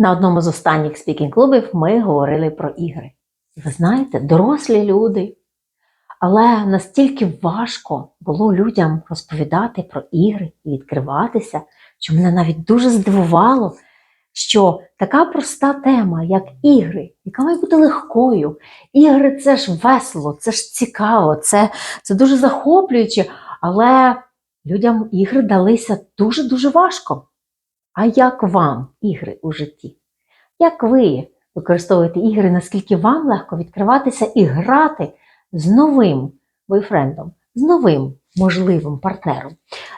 На одному з останніх спікінг-клубів ми говорили про ігри. І ви знаєте, дорослі люди. Але настільки важко було людям розповідати про ігри і відкриватися, що мене навіть дуже здивувало, що така проста тема, як ігри, яка має бути легкою. Ігри це ж весело, це ж цікаво, це, це дуже захоплююче, але людям ігри далися дуже-дуже важко. А як вам ігри у житті? Як ви використовуєте ігри, наскільки вам легко відкриватися і грати з новим бойфрендом, з новим можливим партнером?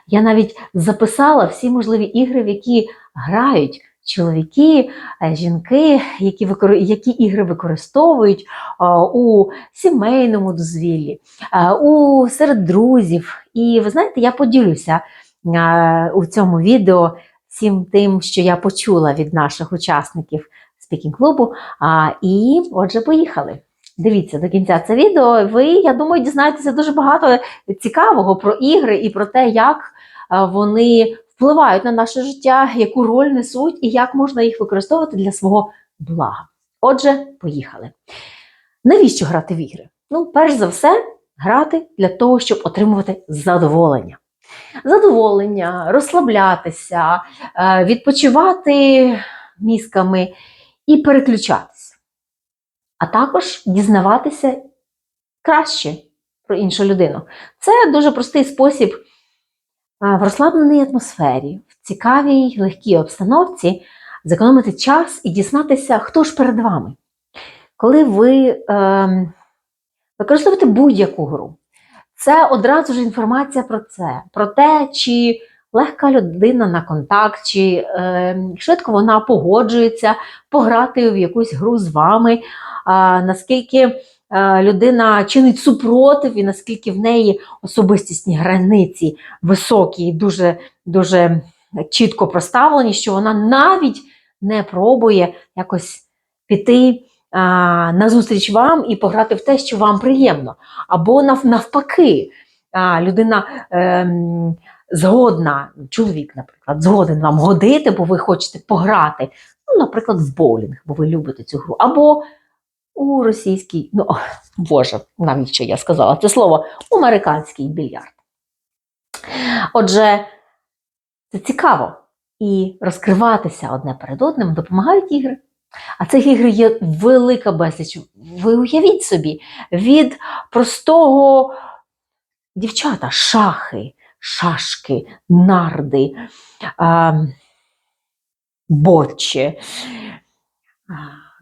Я навіть записала всі можливі ігри, в які грають чоловіки, е, жінки, які, викор... які ігри використовують а, у сімейному дозвіллі, а, у серед друзів. І ви знаєте, я поділюся у цьому відео всім тим, що я почула від наших учасників спікінг-клубу. І отже, поїхали. Дивіться до кінця це відео. Ви, я думаю, дізнаєтеся дуже багато цікавого про ігри і про те, як вони впливають на наше життя, яку роль несуть і як можна їх використовувати для свого блага. Отже, поїхали. Навіщо грати в ігри? Ну, перш за все, грати для того, щоб отримувати задоволення. Задоволення, розслаблятися, е, відпочивати мізками і переключатися. А також дізнаватися краще про іншу людину. Це дуже простий спосіб е, в розслабленій атмосфері, в цікавій, легкій обстановці зекономити час і дізнатися, хто ж перед вами. Коли ви е, використовуєте будь-яку гру, це одразу ж інформація про це, про те, чи легка людина на контакт, чи е, швидко вона погоджується пограти в якусь гру з вами, е, наскільки е, людина чинить супротив, і наскільки в неї особистісні границі високі і дуже, дуже чітко проставлені, що вона навіть не пробує якось піти назустріч вам і пограти в те, що вам приємно. Або нав, навпаки, людина ем, згодна, чоловік, наприклад, згоден вам годити, бо ви хочете пограти, ну, наприклад, в боулінг, бо ви любите цю гру, або у російській, ну, Боже, навіщо я сказала це слово, у американський більярд. Отже, це цікаво. І розкриватися одне перед одним допомагають ігри. А цих ігр є велика безліч. Ви уявіть собі, від простого дівчата, шахи, шашки, нарди, а, бочі,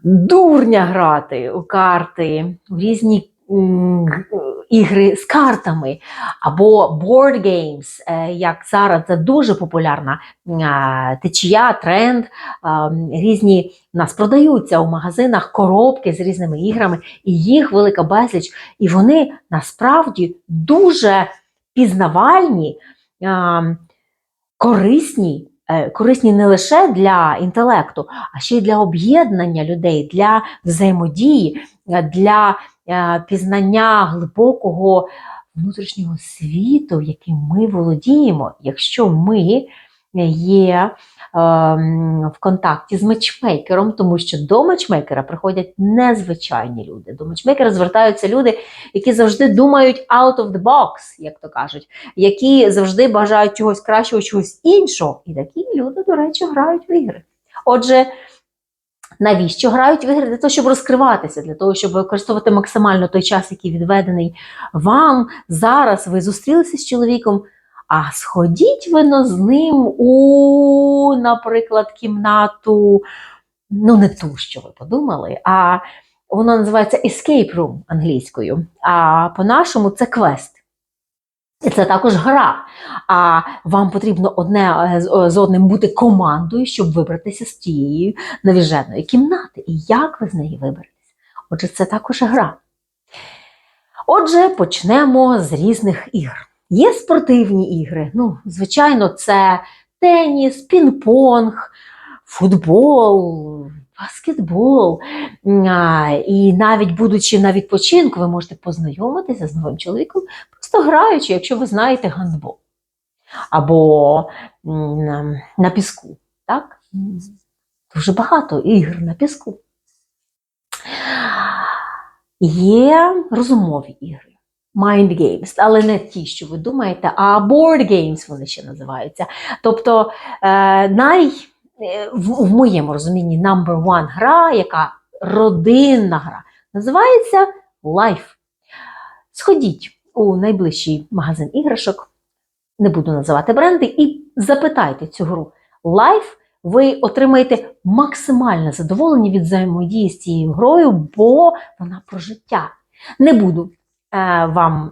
дурня грати у карти, у різні ігри з картами, або board games, е, як зараз це дуже популярна течія, тренд. Різні у нас продаються у магазинах коробки з різними іграми, і їх велика безліч. І вони насправді дуже пізнавальні, корисні. е, Корисні не лише для інтелекту, а ще й для об'єднання людей, для взаємодії, для пізнання глибокого внутрішнього світу, яким ми володіємо, якщо ми є ем, в контакті з матчмейкером, тому що до матчмейкера приходять незвичайні люди. До матчмейкера звертаються люди, які завжди думають out of the box, як то кажуть, які завжди бажають чогось кращого, чогось іншого. І такі люди, до речі, грають в ігри. Отже, навіщо грають в ігри? Для того, щоб розкриватися, для того, щоб використовувати максимально той час, який відведений вам. Зараз ви зустрілися з чоловіком. А сходіть вино з ним у, наприклад, кімнату, ну не ту, що ви подумали, а воно називається escape room англійською. А по-нашому це квест. Це також гра. А вам потрібно одне е, з- з одним бути командою, щоб вибратися з тієї навіженої кімнати. І як ви з неї виберетеся? Отже, це також гра. Отже, почнемо з різних ігр. Є спортивні ігри. Ну, звичайно, це теніс, пінг-понг, футбол, баскетбол. І навіть будучи на відпочинку, ви можете познайомитися з новим чоловіком, просто граючи, якщо ви знаєте гандбол. Або на- на піску. Так? Дуже багато ігр на піску. Є розумові ігри. Mind games, але не ті, що ви думаєте, а board games вони ще називаються. Тобто е, най, е, в моєму розумінні number one гра, яка родинна гра, називається Life. Сходіть у найближчий магазин іграшок, не буду називати бренди, і запитайте цю гру лайф. ви отримаєте максимальне задоволення від взаємодії з цією грою, бо вона про життя. Не буду е, вам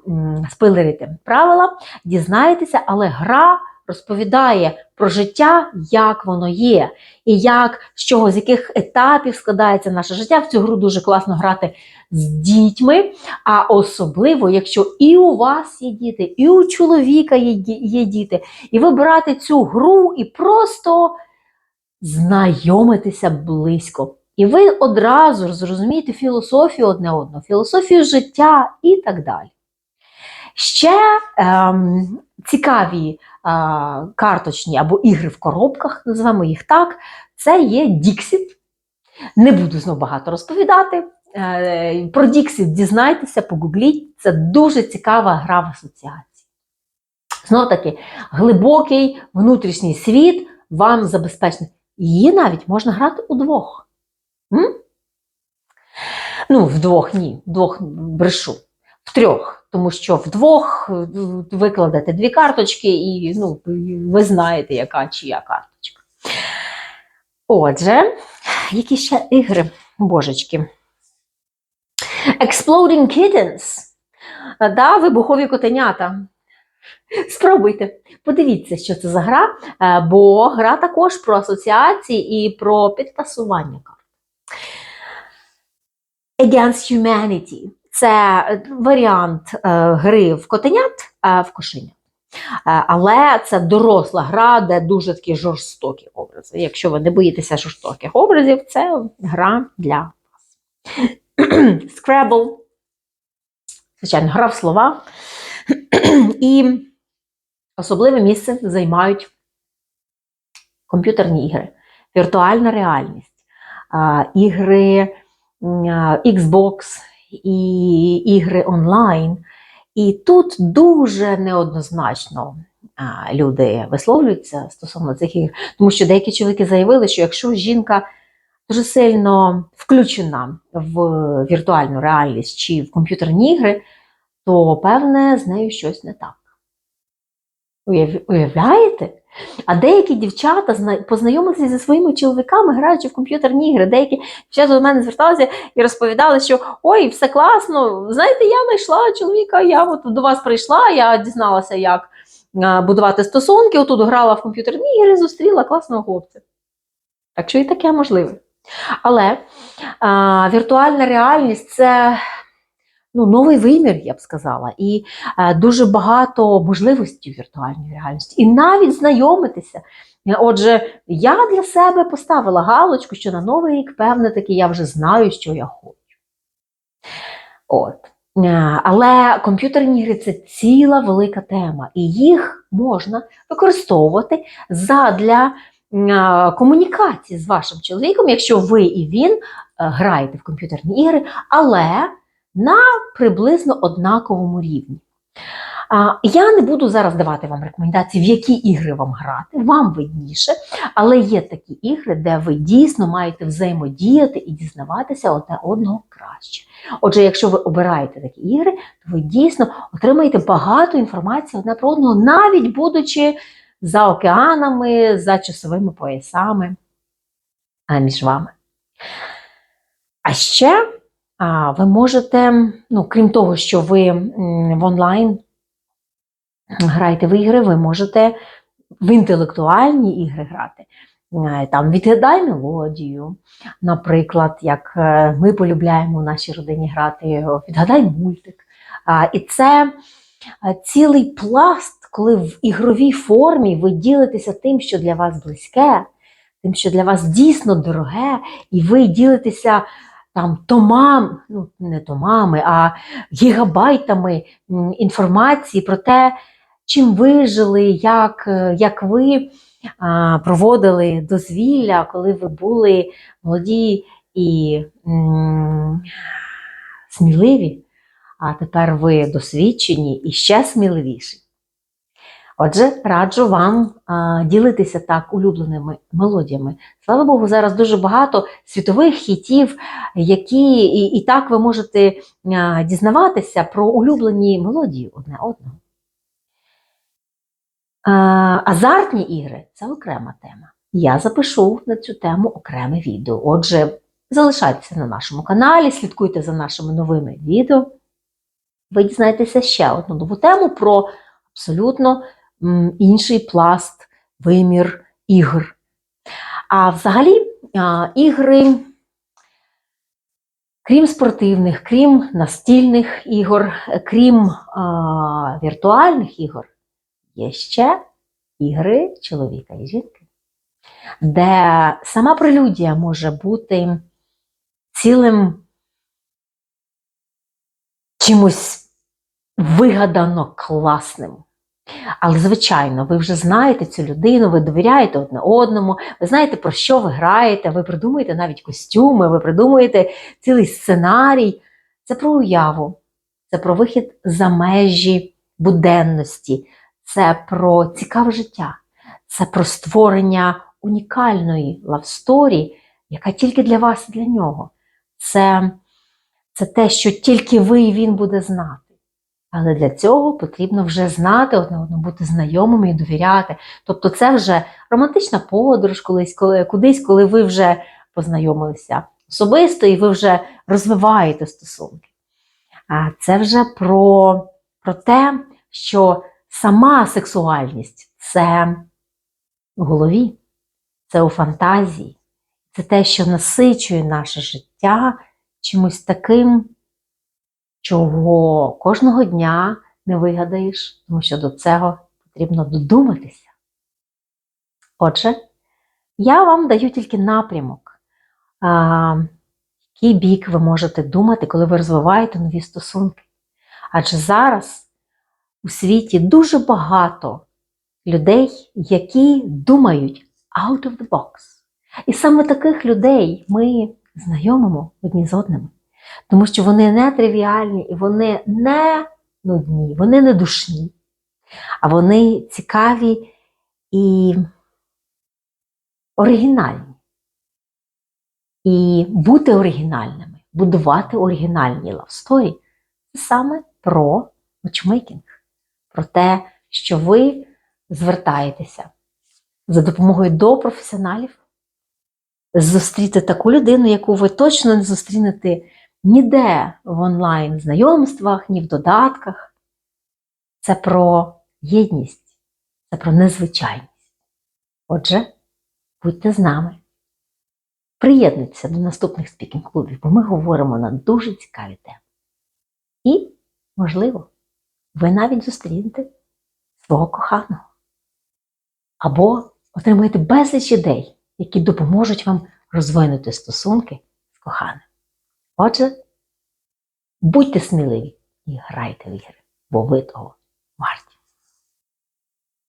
спойлерити правила, дізнаєтеся, але гра розповідає про життя, як воно є, і як, з чого, з яких етапів складається наше життя. В цю гру дуже класно грати з дітьми, а особливо, якщо і у вас є діти, і у чоловіка є, діти, і ви берете цю гру і просто знайомитися близько. І ви одразу зрозумієте філософію одне одного, філософію життя і так далі. Ще ем, цікаві е, карточні або ігри в коробках, називаємо їх так, це є Dixit. Не буду знову багато розповідати. Е, про Dixit дізнайтеся, погугліть. Це дуже цікава гра в асоціації. Знов таки, глибокий внутрішній світ вам забезпечений. Її навіть можна грати удвох. М? Ну, вдвох ні, вдвох брешу. Трьох, тому що вдвох е, викладете дві карточки, і ну, ви знаєте, яка чия карточка. Отже, які ще ігри, божечки. Exploding Kittens. Да, вибухові котенята. Спробуйте, подивіться, що це за гра, е, бо гра також про асоціації і про підтасування карт. Against Humanity це е, варіант е, гри в котенят, е, в кошенят. Е, Але це доросла гра, де дуже такі жорстокі образи. Якщо ви не боїтеся жорстоких образів, це гра для вас. Scrabble. Звичайно, гра в слова. І особливе місце займають комп'ютерні ігри, віртуальна реальність, ігри Xbox і ігри онлайн. І тут дуже неоднозначно люди висловлюються стосовно цих ігор, тому що деякі чоловіки заявили, що якщо жінка дуже сильно включена в віртуальну реальність чи в комп'ютерні ігри, то певне з нею щось не так. Уяв- Уявляєте? А деякі дівчата познайомилися зі своїми чоловіками, граючи в комп'ютерні ігри. Деякі дівчата до мене зверталися і розповідали, що ой, все класно. Знаєте, я знайшла чоловіка, я от до вас прийшла, я дізналася, як будувати стосунки. Отут грала в комп'ютерні ігри, зустріла класного хлопця. Так що і таке можливе. Але а, віртуальна реальність це ну, новий вимір, я б сказала, і е, дуже багато можливостей у віртуальній реальності. І навіть знайомитися. Е, Отже, я для себе поставила галочку, що на новий рік, певне, таки я вже знаю, що я хочу. От. Е, Але комп'ютерні ігри це ціла велика тема, і їх можна використовувати задля е, комунікації з вашим чоловіком, якщо ви і він граєте в комп'ютерні ігри, але на приблизно однаковому рівні. Я не буду зараз давати вам рекомендації, в які ігри вам грати, вам видніше, але є такі ігри, де ви дійсно маєте взаємодіяти і дізнаватися одне одного краще. Отже, якщо ви обираєте такі ігри, то ви дійсно отримаєте багато інформації одне про одного, навіть будучи за океанами, за часовими поясами між вами. А ще а, ви можете, ну, крім того, що ви в онлайн граєте в ігри, ви можете в інтелектуальні ігри грати. Е, Там відгадай мелодію, наприклад, як е, ми полюбляємо у нашій родині грати відгадай мультик. І це е, цілий пласт, коли в ігровій формі ви ділитеся тим, що для вас близьке, тим, що для вас дійсно дороге, і ви ділитеся там томам, ну не томами, а гігабайтами інформації про те, чим ви жили, як, е, як ви проводили дозвілля, коли ви були молоді і м, сміливі, а тепер ви досвідчені і ще сміливіші. Отже, раджу вам а, ділитися так улюбленими мелодіями. Слава Богу, зараз дуже багато світових хітів, які і, і так ви можете а, дізнаватися про улюблені мелодії одне одного. А, азартні ігри це окрема тема. Я запишу на цю тему окреме відео. Отже, залишайтеся на нашому каналі, слідкуйте за нашими новими відео. Ви дізнаєтеся ще одну нову тему про абсолютно інший пласт, вимір ігр. А взагалі, ігри, крім спортивних, крім настільних ігор, крім віртуальних ігор, є ще ігри чоловіка і жінки, де сама прелюдія може бути цілим чимось вигадано класним. Але, звичайно, ви вже знаєте цю людину, ви довіряєте одне одному, ви знаєте, про що ви граєте, ви придумуєте навіть костюми, ви придумуєте цілий сценарій. Це про уяву, це про вихід за межі буденності, це про цікаве життя, це про створення унікальної лавсторі, яка тільки для вас і для нього. Це, це те, що тільки ви і він буде знати. Але для цього потрібно вже знати одне одного, бути знайомими і довіряти. Тобто це вже романтична подорож колись, коли, кудись, коли ви вже познайомилися особисто і ви вже розвиваєте стосунки. А це вже про, про те, що сама сексуальність це в голові, це у фантазії, це те, що насичує наше життя чимось таким чого кожного дня не вигадаєш, тому що до цього потрібно додуматися. Отже, я вам даю тільки напрямок, а, який бік ви можете думати, коли ви розвиваєте нові стосунки. Адже зараз у світі дуже багато людей, які думають out of the box. І саме таких людей ми знайомимо одні з одними. Тому що вони не тривіальні і вони не нудні, вони не душні, а вони цікаві і оригінальні. І бути оригінальними, будувати оригінальні лавсторі це саме про матчмейкінг, про те, що ви звертаєтеся за допомогою до професіоналів, зустріти таку людину, яку ви точно не зустрінете ніде в онлайн знайомствах, ні в додатках. Це про єдність, це про незвичайність. Отже, будьте з нами. Приєднуйтеся до наступних спікінг-клубів, бо ми говоримо на дуже цікаві теми. І, можливо, ви навіть зустрінете свого коханого. Або отримаєте безліч ідей, які допоможуть вам розвинути стосунки з коханим. Отже, будьте сміливі і грайте в ігри, бо ви того